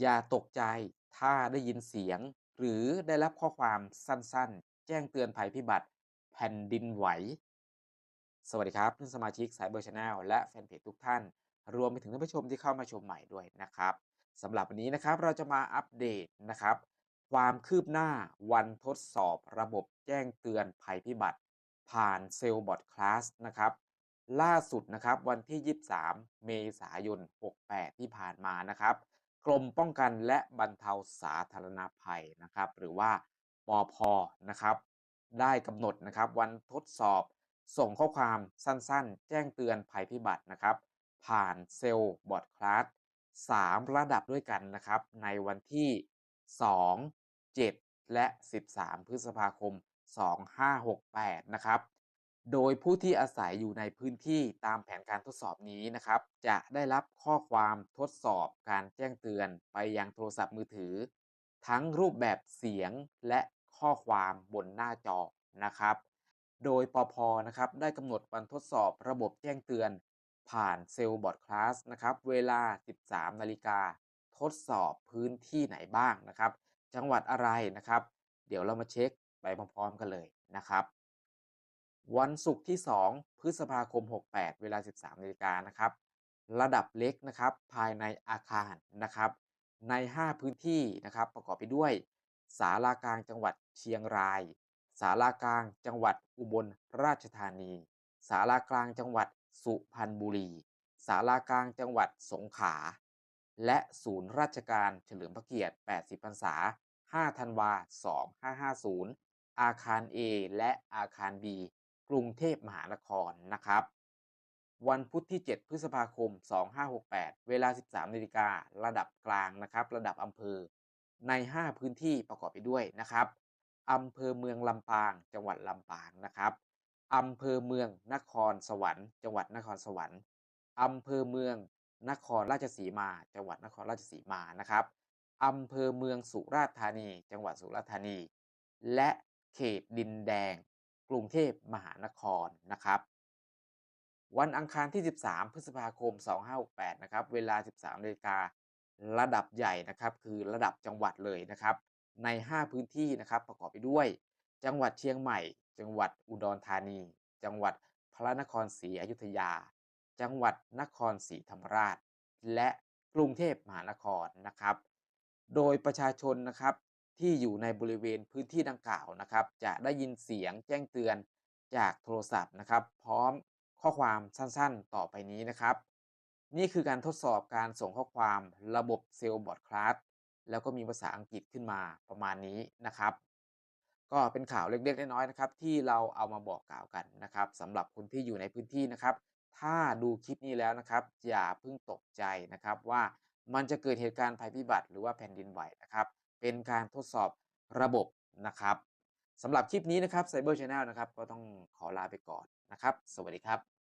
อย่าตกใจถ้าได้ยินเสียง หรือได้รับข้อความสั้นๆ แจ้งเตือนภัยพิบัติ แผ่นดินไหว สวัสดีครับเพื่อนสมาชิกสายเบอร์ชาแนลและแฟนเพจทุกท่าน รวมไปถึงท่านผู้ชมที่เข้ามาชมใหม่ด้วยนะครับสำหรับวันนี้นะครับเราจะมาอัปเดตนะครับ ความคืบหน้าวันทดสอบระบบแจ้งเตือนภัยพิบัติ ผ่านเซลบอทคลาสนะครับล่าสุดนะครับวันที่ 23 เมษายน 68 ที่ผ่านมานะครับ กรมป้องกันและบรรเทาสาธารณภัยนะครับ หรือว่าปอพนะครับ ได้กำหนดนะครับวันทดสอบส่งข้อความสั้นๆ แจ้งเตือนภัยพิบัตินะครับ ผ่านเซลล์บอร์ดคลาส3ระดับด้วยกันนะครับ ในวันที่ 2 7 และ 13 พฤษภาคม 2568 นะครับ โดยผู้ที่อาศัยอยู่ในพื้นที่ตามแผนการทดสอบนี้นะครับ จะได้รับข้อความทดสอบการแจ้งเตือนไปยังโทรศัพท์มือถือ ทั้งรูปแบบเสียงและข้อความบนหน้าจอนะครับ โดยปพนะครับได้กำหนดวันทดสอบระบบแจ้งเตือน ผ่านเซลล์บอร์ดคลาสนะครับ เวลา 13 นาฬิกาทดสอบพื้นที่ไหนบ้างนะครับ จังหวัดอะไรนะครับ เดี๋ยวเรามาเช็คไปพร้อมๆกันเลยนะครับ วันศุกร์ที่ 2 พฤษภาคม 68 เวลา 13นาฬิกานะครับ ระดับเล็กนะครับ ภายในอาคารนะครับ ใน 5 พื้นที่นะครับ ประกอบไปด้วยศาลากลางจังหวัดเชียงรายศาลากลางจังหวัดอุบลราชธานีศาลากลางจังหวัดสุพรรณบุรีศาลากลางจังหวัดสงขลา และศูนย์ราชการเฉลิมพระเกียรติ 80 พรรษา 5 ธันวา 2550 อาคาร A และอาคาร B กรุงเทพมหานครนะครับ วันพุธที่ 7 พฤษภาคม 2568 เวลา 13นาฬิการะดับกลางนะครับ ระดับอำเภอ ใน 5 พื้นที่ประกอบไปด้วยนะครับอำเภอเมืองลำปาง จังหวัดลำปางนะครับอำเภอเมืองนครสวรรค์ จังหวัดนครสวรรค์อำเภอเมือง นครราชสีมา จังหวัดนครราชสีมานะครับอำเภอเมืองสุราษฎร์ธานี จังหวัดสุราษฎร์ธานี และเขตดินแดง กรุงเทพมหานครนะครับ วันอังคารที่ 13 พฤษภาคม 2568 นะครับ เวลา 13นาฬิการะดับใหญ่นะครับ คือระดับจังหวัดเลยนะครับ ใน 5 พื้นที่นะครับประกอบไปด้วย จังหวัดเชียงใหม่ จังหวัดอุดรธานี จังหวัดพระนครศรีอยุธยา จังหวัดนครศรีธรรมราช และกรุงเทพมหานครนะครับ โดยประชาชนนะครับ ที่อยู่ในบริเวณพื้นที่ดังกล่าวนะครับ จะได้ยินเสียงแจ้งเตือนจากโทรศัพท์นะครับ พร้อมข้อความสั้นๆ ต่อไปนี้นะครับ นี่คือการทดสอบการส่งข้อความระบบเซลล์บอร์ดคลาสแล้วก็มีภาษาอังกฤษขึ้นมาประมาณนี้นะครับ ก็เป็นข่าวเล็กๆน้อยๆนะครับ ที่เราเอามาบอกกล่าวกันนะครับสำหรับคนที่อยู่ในพื้นที่นะครับ ถ้าดูคลิปนี้แล้วนะครับ อย่าเพิ่งตกใจนะครับว่ามันจะเกิดเหตุการณ์ภัยพิบัติหรือว่าแผ่นดินไหวนะครับ เป็นการทดสอบระบบนะครับสำหรับคลิปนี้นะครับ Cyber Channel นะครับ ก็ต้องขอลาไปก่อนนะครับ สวัสดีครับ